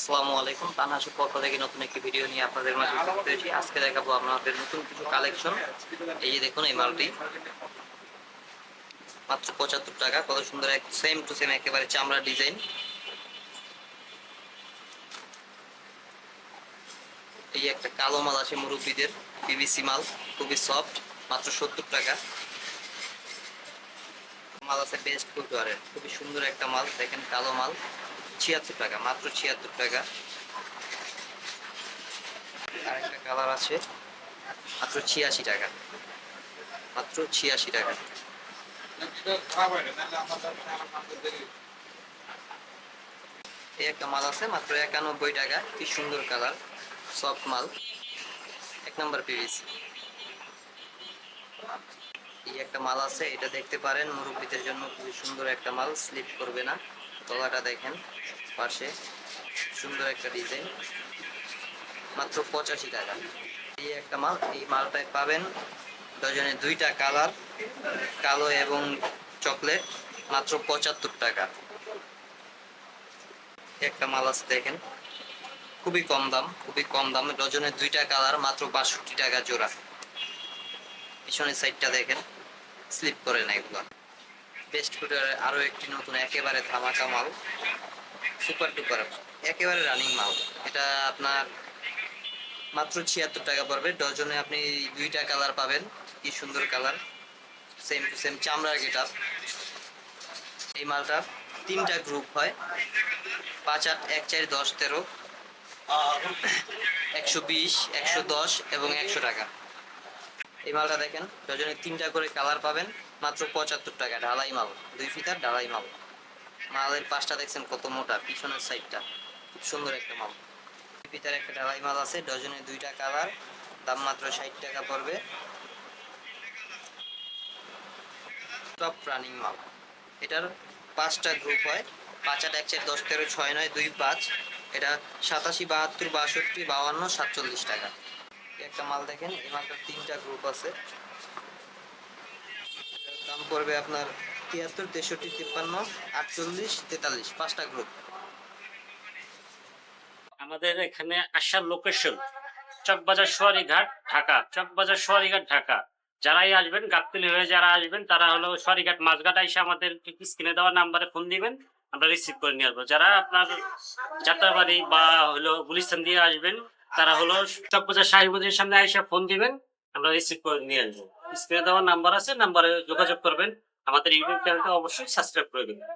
আসসালামু আলাইকুম। তানহাসের পক্ষ থেকে নতুন একটি ভিডিও নিয়ে আপনাদের মাঝে উপস্থিত হয়েছি। আজকে দেখাবো নতুন কিছু কালেকশন এই যে দেখুন, এই মালটি। মাত্র পঁচাত্তর টাকা। কত সুন্দর এক সেম টু সেম একেবারে চামড়া ডিজাইন এই একটা কালো মাল আছে মুরব্বীদের পিভিসি মাল, খুবই সফট মাত্র সত্তর টাকা। মাল আছে বেস্ট ফুটওয়ারের। খুবই সুন্দর একটা মাল, দেখেন কালো মাল। ছিয়াত্তর টাকা, মাত্র ছিয়াত্তর টাকা। আরেকটা কালার আছে, মাত্র ছিয়াশি টাকা। মাত্র ছিয়াশি টাকা। এই একটা মাল আছে, মাত্র একানব্বই টাকা। কি সুন্দর কালার সফট মাল। এক নম্বর পিভিসি এই একটা মাল আছে, এটা দেখতে পারেন, মুরব্বীদের জন্য খুবই সুন্দর একটা মাল স্লিপ করবে না। তলাটা দেখেন, পাশে সুন্দর একটা ডিজাইন মাত্র পঁচাশি টাকা। এই একটা মাল, এই মালটায় পাবেন ডজনে দুইটা কালার, কালো এবং চকলেট, মাত্র পঁচাত্তর টাকা। একটা মাল আছে দেখেন, খুবই কম দাম, খুবই কম দাম ডজনে দুইটা কালার, মাত্র বাষট্টি টাকা জোড়া। পিছনের সাইডটা দেখেন স্লিপ করে না এগুলো। বেস্ট ফুডের আরও একটি নতুন একেবারে ধামাকা মাল সুপার ডুপার একেবারে রানিং মাল। এটা আপনার মাত্র ছিয়াত্তর টাকা পড়বে। ডজনে আপনি দুইটা কালার পাবেন। কি সুন্দর কালার সেম টু সেম চামড়ার গেট এই মালটা তিনটা গ্রুপ হয়। পাঁচ আট, এক চার, দশ, তেরো, একশো বিশ, একশো দশ এবং একশো টাকা। এই মালটা দেখেন, ডজনে তিনটা করে কালার পাবেন। মাত্র পঁচাত্তর টাকা, ঢালাই মাল, দুই ফিতার ঢালাই মাল। মালের পাশটা দেখছেন কত মোটা, পিছনের সাইডটা খুব সুন্দর একটা মাল। দুই ফিতার একটা ঢালাই মাল আছে, ডজনে দুইটা কালার, দাম মাত্র ষাট টাকা পড়বে। টপ রানিং মাল। এটার পাঁচটা গ্রুপ হয়, পাঁচ আট এক চার দশ তেরো ছয় নয় দুই পাঁচ। এটা সাতাশি, বাহাত্তর, বাষট্টি বাউান্ন সাতচল্লিশ টাকা। একটা মাল দেখেন, এই মালটার তিনটা গ্রুপ আছে। দাম পড়বে আপনার তিয়াত্তর, তেষট্টি, তিপ্পান্ন, আটচল্লিশ, তেতাল্লিশ, পাঁচটা গ্রুপ আমাদের এখানে আসার লোকেশন চকবাজার সোয়ারিঘাট ঢাকা। চকবাজার সোয়ারিঘাট ঢাকা। যারাই আসবেন, গাবতলি হয়ে যারা আসবেন, তারা হলো সোয়ারিঘাট মাঝঘাট এসে আমাদের স্ক্রিনে দেওয়া নাম্বারে ফোন দিবেন, আমরা রিসিভ করে নিয়ে আসব। যারা আপনার যাত্রাবাড়ি বা হলো গুলিস্তান দিয়ে আসবেন, তারা হলো চকবাজার সাহিবুদ্দিনের সামনে এসে ফোন দিবেন, আমরা রিসিভ করে নিয়ে আসব। স্ক্রিনে দেওয়া নাম্বার আছে নাম্বারে যোগাযোগ করবেন। আমাদের ইউটিউব চ্যানেলটা অবশ্যই সাবস্ক্রাইব করে দিবেন।